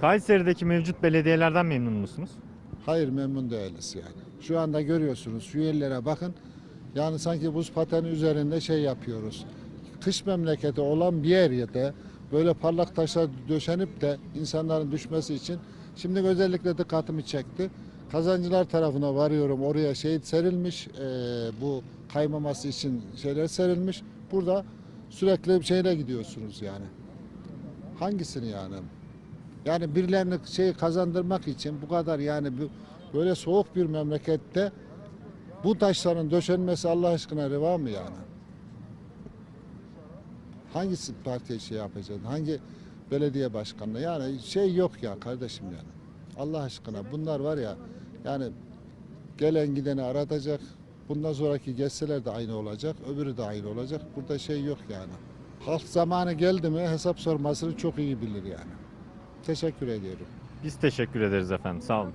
Kayseri'deki mevcut belediyelerden memnun musunuz? Hayır memnun değiliz yani. Şu anda görüyorsunuz şu yerlere bakın. Yani sanki buz pateni üzerinde şey yapıyoruz. Kış memleketi olan bir yerde böyle parlak taşlar döşenip de insanların düşmesi için şimdi özellikle dikkatimi çekti. Kazancılar tarafına varıyorum oraya şey serilmiş eee, bu kaymaması için şeyler serilmiş. Burada sürekli bir şeyle gidiyorsunuz yani. Hangisini yani? Yani birilerini şey kazandırmak için bu kadar yani böyle soğuk bir memlekette bu taşların döşenmesi Allah aşkına reva mı yani? Hangisi partiye şey yapacak? Hangi belediye başkanına? Yani şey yok ya kardeşim yani. Allah aşkına bunlar var ya yani gelen gideni aratacak. Bundan sonraki geçseler de aynı olacak. Öbürü de aynı olacak. Burada şey yok yani. Halk zamanı geldi mi hesap sormasını çok iyi bilir yani. Teşekkür ediyorum. Biz teşekkür ederiz efendim. Sağ olun.